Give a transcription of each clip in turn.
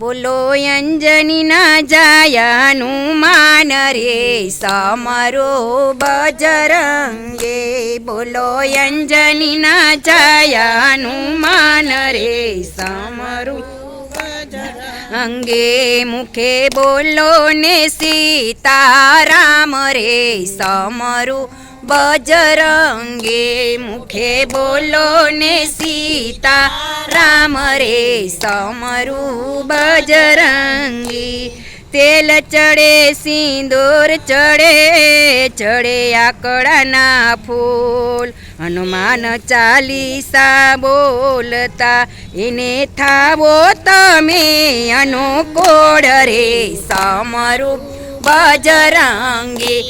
બોલો, અંજની ના જાયાનું માન રે, સમરો બજરંગે. બોલો, અંજની ના જાયાનું માન રે, સમરું અંગે મુખે બોલો ને સીતારામ રે, સમરું બજરંગે મુખે બોલો ને સીતા, રામ રે સમરું બજરંગી. તેલ ચડે, સિંદૂર ચડે ચડે આકડાના ફૂલ. હનુમાન ચાલીસા બોલતા, એને થાવો તમે અનુકોળ રે સમરૂપ બજરંગી,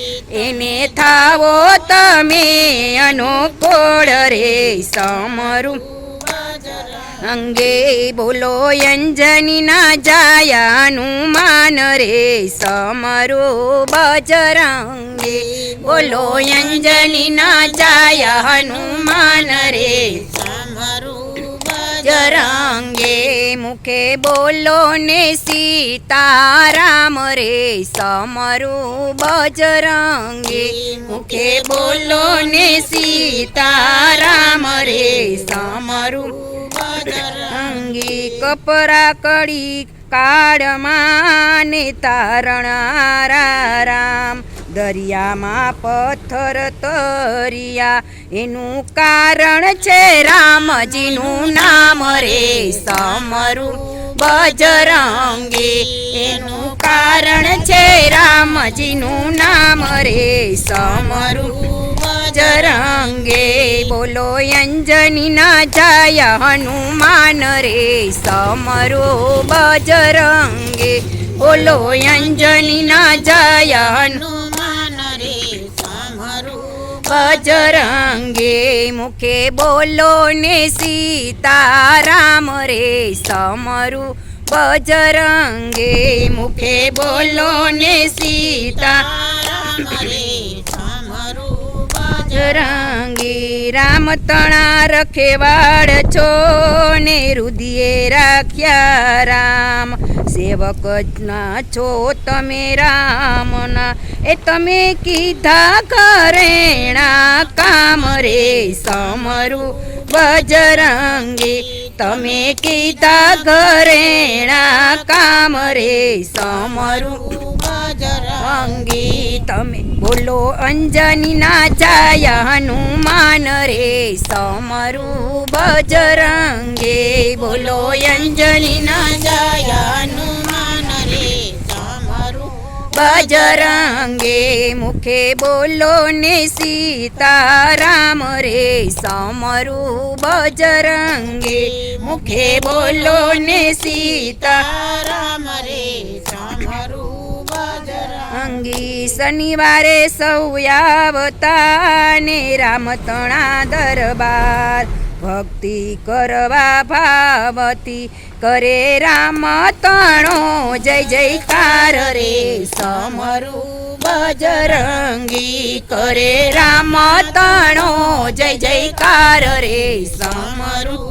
એને થાવો તમે અનુકૂળ રે સમરું. અંગે બોલો અંજની ના જાયાનું માન રે સમરો. બજરંગે, બોલો અંજની ના જાયાનું માન રે જરંગે મુખે બોલો ને સીતારામ રે સમરું બજરંગે મુખે બોલો ને સીતારામ રે સમરું અંગી કપરા કડી કાળમાં તારણારા રામ દરિયામાં પથ્થર તરિયા. એનું કારણ છે રામજીનું નામ રે સમરું બજરંગે. એનું કારણ છે રામજીનું નામ રે સમરું બજરંગે. બોલો અંજની ના જાય હનુમાન રે સમરો બજરંગે. બોલો અંજની ના જાય હનુમાન બજરંગે મુખે બોલો ને સીતારામ રે સમરું બજરંગે મુખે બોલો ને સીતા બજરંગી રામ તણા રખેવાડ છો ને રુધિએ રાખ્યા રામ સેવક ના છો તમે રામના. એ તમે કીધા કરેણા કામ રે સમરું બજરંગી. તમે કીધા ઘરેણા કામ રે સમરું અંગી તમે બોલો અંજની ના જાય હનુમાન રે સમરું બજરંગે. બોલો અંજની ના જાય બજરંગે મુખે બોલો ને સીતારામ રે, સમરું બજરંગે મુખે બોલો ને સીતારામ રે, સમરું અંગી શનિવારે સૌ આવતા ને રામ તણા દરબાર ભક્તિ કરવા ભાવતી કરે રામ તણો, જય જયકાર રે, સમરું બજરંગી કરે રામ તણો, જય જયકાર રે, સમરું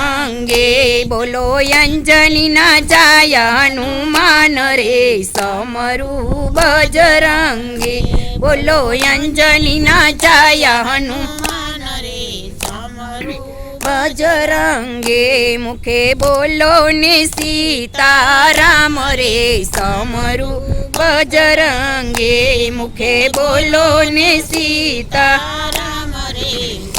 અંગે બોલો અંજની ના જાય હનુમાન રે, સમરું બજરંગે, બોલો અંજની ના જાય હનુમાન બજરંગે મુખે બોલો ને સીતારામ રે સમરુ. બજરંગે મુખે બોલો ને સીતારામ રે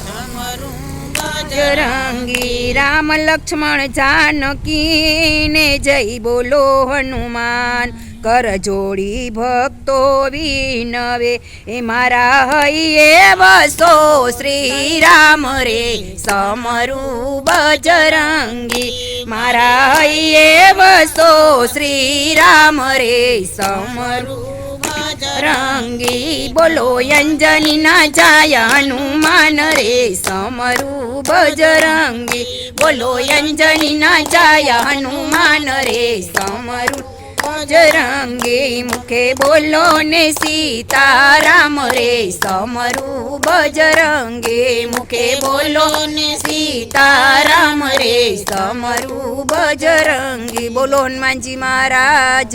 બજરંગી રામ લક્ષ્મણ જાનકીને જય બોલો હનુમાન. કર જોડી ભક્તો વિનવે, એ મારા હૈયે વસો શ્રી રામ રે. સમરું બજરંગી, મારા હૈયે વસો શ્રી રામ રે. સમરું રંગી બોલો અંજની ના જાય હનુમાન રે સમરૂ બજરંગી બોલો અંજની ના જાય હનુમાન રે સમરૂ બજરંગી મુખે બોલો ને સીતારામ રે સમરૂ બજરંગી મુખે બોલો ને સીતારામ રે સમરૂ બજરંગી બોલો હનુમાનજી મહારાજ